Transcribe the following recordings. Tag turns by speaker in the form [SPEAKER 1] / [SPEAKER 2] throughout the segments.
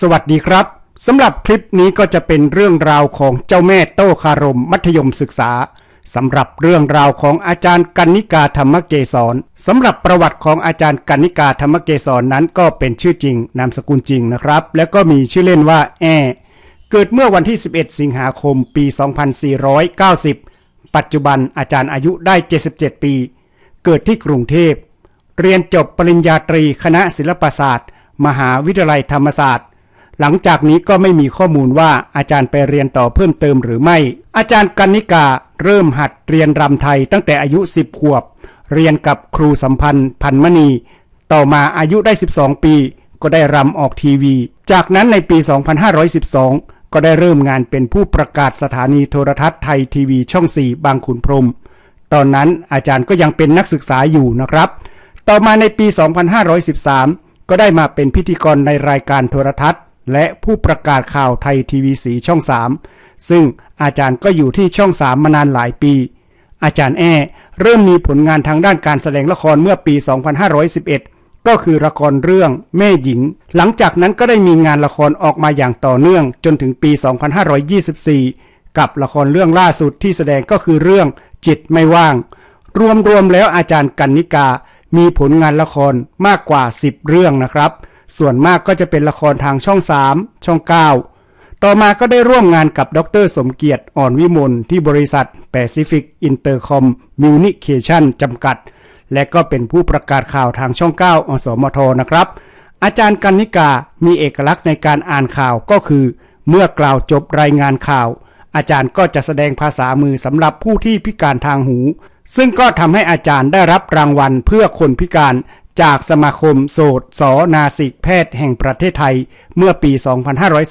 [SPEAKER 1] สวัสดีครับสำหรับคลิปนี้ก็จะเป็นเรื่องราวของเจ้าแม่โต้คารม มัธยมศึกษาสำหรับเรื่องราวของอาจารย์กันนิกาธรรมเกศรสำหรับประวัติของอาจารย์กันนิกาธรรมเกศรนั้นก็เป็นชื่อจริง นามสกุลจริงนะครับ แล้วก็มีชื่อเล่นว่าแอเกิดเมื่อวันที่ 11 สิงหาคม ปี 2490 ปัจจุบันอาจารย์อายุได้ 77 ปี เกิดที่กรุงเทพ เรียนจบปริญญาตรีคณะศิลปศาสตร์ มหาวิทยาลัยธรรมศาสตร์ หลังจากนี้ก็ไม่มีข้อมูลว่าอาจารย์ไปเรียนต่อเพิ่มเติมหรือไม่ อาจารย์กันนิกาเริ่มหัดเรียนรำไทยตั้งแต่อายุ 10 ขวบ เรียนกับครูสัมพันธ์พันมณี ต่อมาอายุได้ 12 ปี ก็ได้รำออกทีวี จากนั้นในปี 2512 ก็ได้เริ่มงานเป็นผู้ประกาศสถานีโทรทัศน์ไทยทีวีช่อง 4 บางขุนพรม ตอนนั้นอาจารย์ก็ยังเป็นนักศึกษาอยู่นะครับ ต่อมาในปี 2513 ก็ได้มาเป็นพิธีกรในรายการโทรทัศน์ และผู้ประกาศข่าวไทยทีวีสีช่อง 3 ซึ่งอาจารย์ก็อยู่ที่ช่อง 3 มานานหลายปี อาจารย์แอ้เริ่มมีผลงานทางด้านการแสดงละครเมื่อปี 2511 ก็คือละครเรื่องแม่หญิง หลังจากนั้นก็ได้มีงานละครออกมาอย่างต่อเนื่องจนถึงปี 2524 กับละครเรื่องล่าสุดที่แสดงก็คือเรื่องจิตไม่ว่าง รวมๆแล้วอาจารย์กันนิกา มีผลงานละครมากกว่า 10 เรื่องนะครับ ส่วนมากก็จะเป็นละครทางช่อง 3 ช่อง 9 ต่อมาก็ได้ร่วมงานกับดร สมเกียรติอ่อนวิมลที่บริษัท Pacific Intercom Communication จำกัด และก็เป็นผู้ประกาศข่าวทางช่อง 9 อสมทนะครับ อาจารย์กันนิกามีเอกลักษณ์ในการอ่านข่าวก็คือ เมื่อกล่าวจบรายงานข่าว อาจารย์ก็จะแสดงภาษามือสำหรับผู้ที่พิการทางหูซึ่งก็ทำให้อาจารย์ได้รับรางวัลเพื่อคนพิการ จากสมาคมโสตสนาสิกแพทย์แห่งประเทศไทยเมื่อปี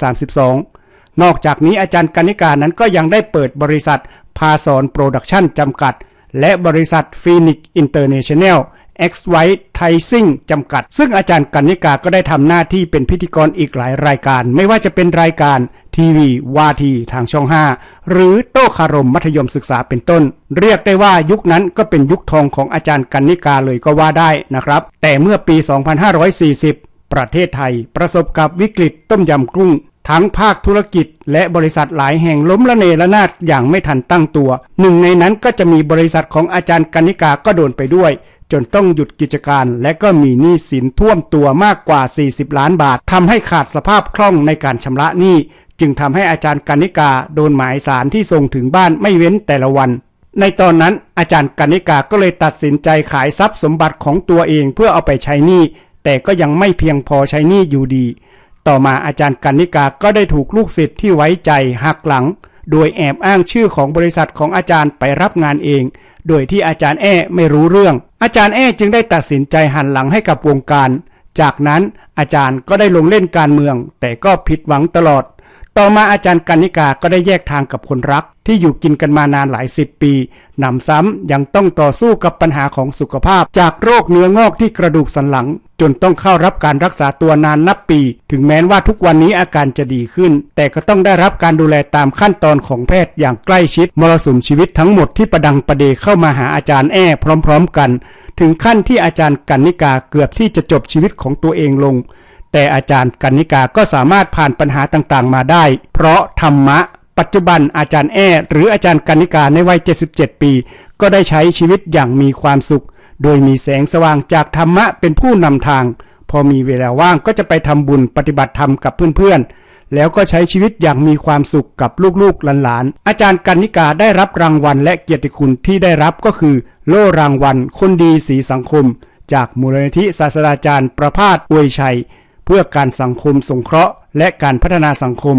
[SPEAKER 1] 2532 นอกจากนี้อาจารย์กนิกานั้นก็ยังได้เปิดบริษัทพาสอนโปรดักชั่นจำกัด และบริษัทฟีนิกอินเตอร์เนชั่นแนล X White t i s i n g จำกัด ซึ่งอาจารย์กันนิกาก็ได้ทำหน้าที่เป็นพิธีกรอีกหลายรายการ ไม่ว่าจะเป็นรายการทีวีวาทีทางช่อง 5 หรือโต้คารมมัธยมศึกษาเป็นต้น เรียกได้ว่ายุคนั้นก็เป็นยุคทองของอาจารย์กันนิกาเลยก็ว่าได้นะครับ แต่เมื่อปี 2540 ประเทศไทย ประสบกับวิกฤตต้มยำกุ้งทั้งภาคธุรกิจและบริษัทหลายแห่งล้มละเนระนาดอย่างไม่ทันตั้งตัว หนึ่งในนั้นก็จะมีบริษัทของอาจารย์กันิกาก็โดนไปด้วย จนต้องหยุดกิจการ และก็มีหนี้สินท่วมตัวมากกว่า 40 ล้านบาททำให้ขาดสภาพคล่องในการชำระหนี้ จึงทำให้อาจารย์กนิกาโดนหมายสารที่ส่งถึงบ้านไม่เว้นแต่ละวัน ในตอนนั้นอาจารย์กนิกาก็เลยตัดสินใจขายทรัพย์สมบัติของตัวเองเพื่อเอาไปใช้หนี้แต่ก็ยังไม่เพียงพอใช้หนี้อยู่ดี ต่อมาอาจารย์กันนิกาก็ได้ถูกลูกศิษย์ที่ไว้ใจหักหลัง โดยแอบอ้างชื่อของบริษัทของอาจารย์ไปรับงานเอง โดยที่อาจารย์แอ้ไม่รู้เรื่อง อาจารย์แอ้จึงได้ตัดสินใจหันหลังให้กับวงการ จากนั้นอาจารย์ก็ได้ลงเล่นการเมือง แต่ก็ผิดหวังตลอด ต่อมาอาจารย์กันนิกาก็ได้แยกทางกับคนรัก ที่อยู่กินกันมานานหลายสิบปีหนำซ้ำยังต้องต่อสู้กับปัญหาของสุขภาพ จากโรคเนื้องอกที่กระดูกสันหลัง จนต้องเข้ารับการรักษาตัวนานนับปี ถึงแม้ว่าทุกวันนี้อาการจะดีขึ้น แต่ก็ต้องได้รับการดูแลตามขั้นตอนของแพทย์อย่างใกล้ชิดมรสุมชีวิตทั้งหมดที่ประดังประเดเข้ามาหาอาจารย์แอ้พร้อม ๆ กัน ถึงขั้นที่อาจารย์กันนิกาเกือบที่จะจบชีวิตของตัวเองลง แต่อาจารย์กันนิกาก็สามารถผ่านปัญหาต่างๆ มาได้ เพราะธรรมะ ปัจจุบันอาจารย์แอ้หรืออาจารย์กันนิกาในวัย 77 ปี ก็ได้ใช้ชีวิตอย่างมีความสุข โดยมีแสงสว่างจากธรรมะเป็นผู้นำทาง พอมีเวลาว่างก็จะไปทำบุญปฏิบัติธรรมกับเพื่อนๆแล้วก็ใช้ชีวิตอย่างมีความสุขกับลูกๆหลานๆ อาจารย์กันนิกาได้รับรางวัลและเกียรติคุณที่ได้รับก็คือ โล่รางวัลคนดีสีสังคม จากมูลนิธิศาสตราจารย์ประภาสอวยชัย เพื่อการสังคมสงเคราะห์ และการพัฒนาสังคม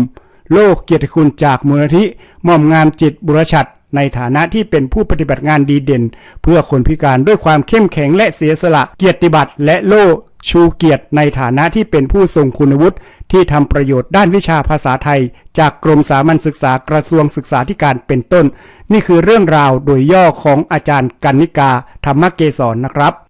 [SPEAKER 1] โลกเกียรติคุณจากมูลนิธิหม่อมงามจิตบุรชัดในฐานะที่เป็นผู้ปฏิบัติงานดีเด่น เพื่อคนพิการด้วยความเข้มแข็งและเสียสละเกียรติบัตรและโล่ชูเกียรติในฐานะที่เป็นผู้ทรงคุณวุฒิที่ทำประโยชน์ด้านวิชาภาษาไทย จากกรมสามัญศึกษากระทรวงศึกษาธิการเป็นต้น นี่คือเรื่องราวโดยย่อของอาจารย์กันนิกา ธรรมเกษรนะครับ